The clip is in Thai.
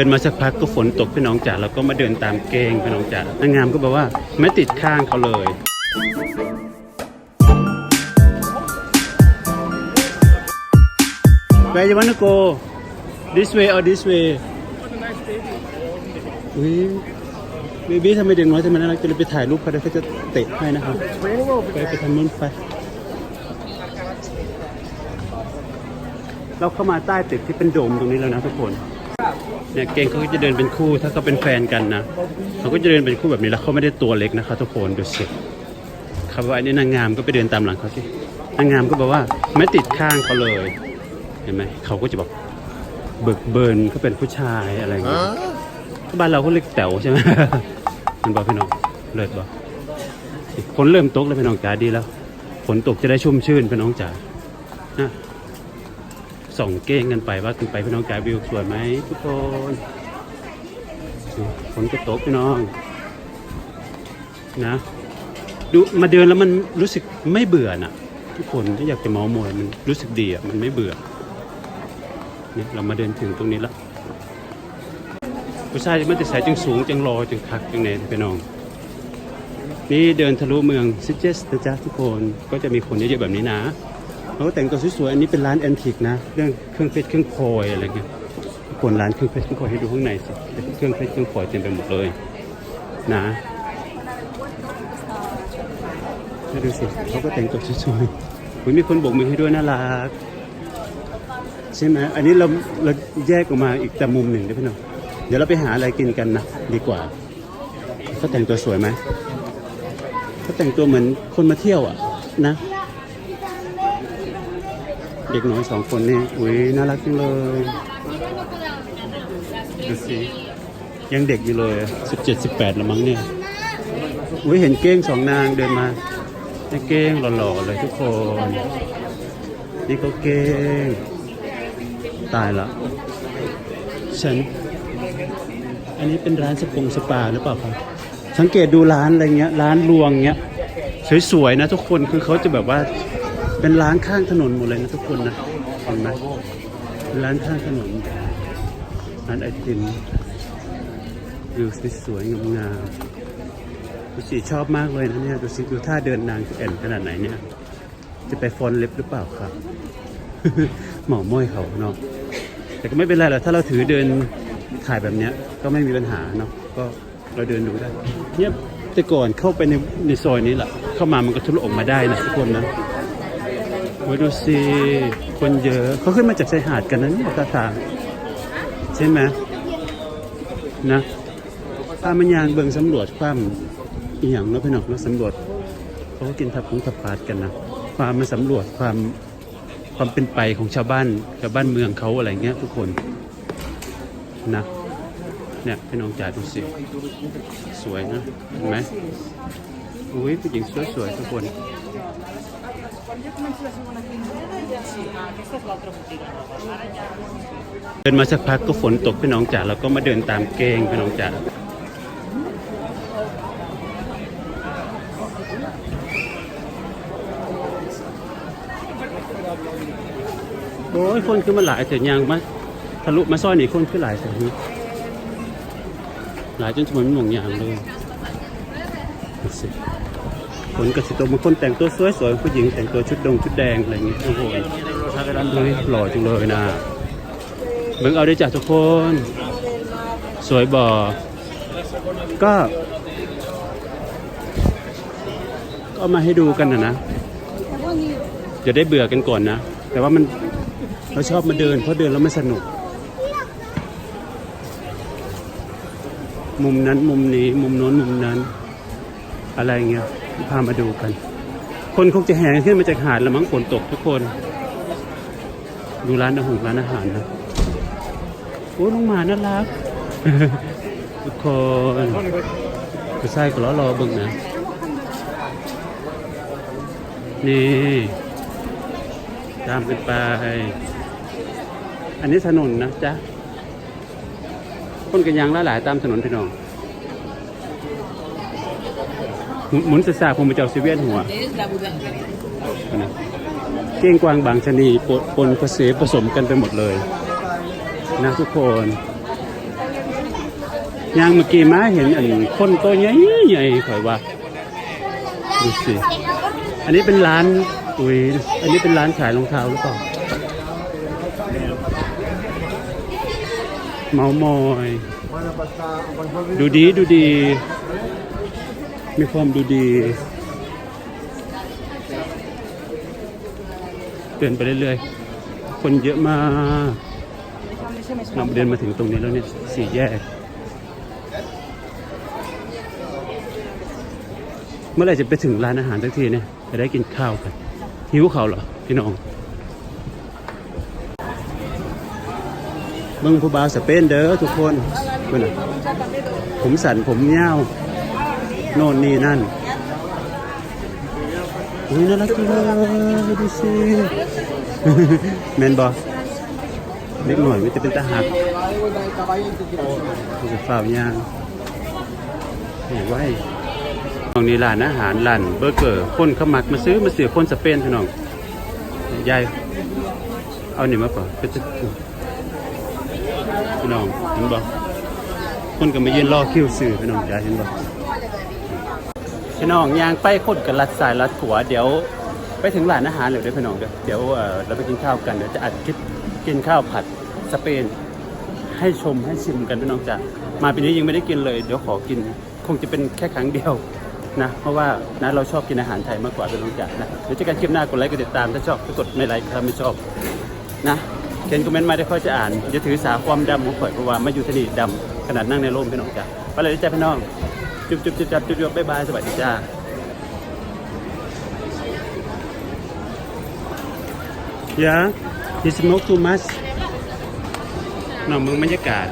เดินมาสักพักก็ฝนตกพี่น้องจ๋าแล้วก็มาเดินตามเกงพี่น้องจ๋านางงามก็บอกว่าไม่ติดข้างเขาเลย Where you wanna go this way or this way อุ้ยเบบี้ทำไมเด็กน้อยทำไมน่ารักจะไปถ่ายรูปเขาได้เขาจะเตะให้นะครับไปไปทางนู้นไปเราเข้ามาใต้ตึกที่เป็นโดมตรงนี้แล้วนะทุกคน เนี่ยเกงเขาก็จะเดินเป็นคู่ถ้าเขาเป็นแฟนกันนะเขาก็จะเดินเป็นคู่แบบนี้แล้วเขาไม่ได้ตัวเล็กนะคะทุกคนดูสิเขาบอกว่าอันนี้นางงามก็ไปเดินตามหลังเขาสินางงามก็บอกว่าไม่ติดข้างเขาเลยเห็นไหมเขาก็จะแบบเบิกเบิร์นเขาเป็นผู้ชายอะไรอย่างเงี้ยบ้านเราก็เรียกแต๋วใช่ไหมมันบอกพี่น้องเลิศบอกฝนเริ่มตกแล้วพี่น้องจ๋าดีแล้วฝนตกจะได้ชุ่มชื่นพี่น้องจ๋านะ ส่องเก้งกันไปว่าขึ้นไปพี่น้องกายวิวสวยไหมทุกคนฝนจะตกพี่น้อง นะ ดูมาเดินแล้วมันรู้สึกไม่เบื่อน่ะ ทุกคนที่อยากจะเมามอยมันรู้สึกดีอะมันไม่เบื่อเนี่ยเรามาเดินถึงตรงนี้แล้วผู้ชายมันจะใส่จึงสูงจึงรอจึงคักจึงเน้นพี่น้อง นี่เดินทะลุเมืองซิเจสนะจ๊ะทุกคนก็จะมีคนเยอะๆแบบนี้นะ เขาแต่งตัวสวยๆ อันนี้เป็นร้านแอนทิกนะ เรื่องเครื่องเพชรเครื่องพลอยอะไรเงี้ยคนร้านเครื่องเพชรเครื่องพลอยให้ดูข้างในสิเครื่องเพชรเครื่องพลอยเต็มไปหมดเลย นะให้ดูสิเขาก็แต่งตัวสวยๆอุ๊ยมีคนโบกมือให้ด้วยน่ารักใช่ไหมอันนี้เราเราแยกออกมาอีกแต่มุมหนึ่งได้พี่น้องเดี๋ยวเราไปหาอะไรกินกันนะดีกว่าเขาแต่งตัวสวยไหมเขาแต่งตัวเหมือนคนมาเที่ยวอะนะ เด็กน้อยสองคนนี่อุ้ยน่ารักจังเลยดูสิยังเด็กอยู่เลยสิบเจ็ดสิบแปดละมั้งเนี่ยอุ้ยเห็นเก้งสองนางเดินมาไอ้เก้งหล่อๆเลยทุกคน นี่ก็เก้ง ตายละฉัน อันนี้เป็นร้านสปงสปาหรือเปล่าครับสังเกตดูร้านอะไรเงี้ย ร้านรวงเงี้ย สวยๆนะทุกคนคือเขาจะแบบว่า เป็นร้านข้างถนนหมดเลยนะทุกคนนะเห็นไหมร้านข้างถนนร้านไอติมวิวสวยๆงามๆดูสิชอบมากเลยนะเนี่ยดูสิดูท่าเดินนางจะแอนขนาดไหนเนี่ย จะไปฟอนเล็บหรือเปล่าครับ หมอม้อยเขาเนาะแต่ก็ไม่เป็นไรหรอกถ้าเราถือเดินถ่ายแบบเนี้ยก็ไม่มีปัญหาเนาะก็เราเดินดูได้เนี่ยแต่ก่อนเข้าไปในในซอยนี้แหละเข้ามามันก็ทะลุออกมาได้นะทุกคนนะ ยดูสิคนเยอะเขาขึ้นมาจากชายหาดกันนะเนี่ยท่าทางใช่ไหมนะพามันยางเบิงสำรวจความอีหยังเนาะพี่น้องเนาะสำรวจเขาก็กินทับพุงทับพาดกันนะความมาสำรวจความความเป็นไปของชาวบ้านชาวบ้านเมืองเขาอะไรเงี้ยทุกคนนะเนี่ยพี่น้องจ่ายดูสิสวยนะเห็นไหมอุ้ยผู้หญิงสวยๆทุกคน เดินมาสักพักก็ฝนตกพี่น้องจ๋าแล้วก็มาเดินตามเกงพี่น้องจ๋าโอ้ยคนขึ้นมาหลายเสียยังมาทะลุมาซอยนี่คนขึ้นหลายเสียนี้หลายจนสมมติหมองอย่างเลยสิ นกระสิตบางคนแต่งตัวสวยๆผู้หญิงแต่งตัวชุดดงชุดแดงอะไรอย่างงี้โอ้โหเลยหล่อจังเลยนะเบิ่งเอาได้จากทุกคน สวยบ่ก็ก็มาให้ดูกันนะนะจะได้เบื่อกันก่อนนะ แต่ว่ามันเราชอบมาเดิน เพราะเดินแล้วไม่สนุก มุมนั้นมุมนี้ มุมโน้นมุมนั้น อะไรเงี้ย พามาดูกัน คนคงจะแห่ขึ้นมาจากหาดละมั้งฝนตกทุกคน ดูร้านอาหารร้านอาหารนะโอ้น้องหมาน่ารักทุกคนผู้ชายก็รอรอเบิ่งนะ นี่ ตามกันไป อันนี้ถนนนะจ๊ะคนกันยางละหลายตามถนนพี่น้อง หมุนหมุนสาๆผมไปเจ้าซีเวียนหัวนะเก้งกวางบางชนีปนปนผสมผสมกันไปหมดเลย นะทุกคนยางเมื่อกี้มาเห็นอันคนตัวใหญ่ใหญ่ข่อยว่าดูสิอันนี้เป็นร้านอุ้ยอันนี้เป็นร้านขายรองเท้าหรือเปล่าเมามอย ดูดีดูดี มีความดูดี เดินไปเรื่อยๆ คนเยอะมากเราเดินมาถึงตรงนี้แล้วเนี่ยสี่แยก เมื่อไหร่จะไปถึงร้านอาหารสักทีเนี่ย จะได้กินข้าวกัน หิวเขาวเหรอ พี่น้องเบิ่งผู้บาวสเปนเด้อทุกคนผมสันผมเงาว โน่นนี่นั่นอุ้ยน่ารักจังเลยดูสิแมนบอเล็กหน่อยไม่จะเป็นตาหักจะฝ่าวยางเห็นไว้ตรงนี้ร้านอาหารร้านเบอร์เกอร์คนเขามักมาซื้อมาซื้อคนสเปนพี่น้องยายเอาหนิมาป่ะก็จะพี่น้องเห็นบ่คนก็มายืนรอคิวซื้อพี่น้องยายเห็นบ่ พี่น้องยางไปคนกันลัดสายลัดขวเดี๋ยวไปถึงร้านอาหารเลยเด้อพี่น้องเด้อเดี๋ยวเราไปกินข้าวกันเดี๋ยวจะอัดคลิปกินข้าวผัดสเปน ให้ชมให้ชิมกันพี่น้องจ้ะมาปีนี้ยังไม่ได้กินเลย เดี๋ยวขอกิน คงจะเป็นแค่ครั้งเดียวนะ เพราะว่านะเราชอบกินอาหารไทยมากกว่าพี่น้องจ้ะนะเดี๋ยวจะกันคลิปหน้ากดไลค์กดติดตามถ้าชอบก็กดไม่ไลค์ถ้าไม่ชอบนะเขียนคอมเมนต์มาได้ค่อยจะอ่านอย่าถือสาความดำของข่อยเพราะว่าไม่อยู่ที่นี่ดำขนาดนั่งในร่มพี่น้องจ้ะไปเลยจ้ะพี่น้อง จุ๊บจุ๊บจุ๊บจุ๊บจุ๊บจุ๊บบ๊ายบายสวัสดีจ้า Yeah, you smoke too much น้องมึงบรรยากาศ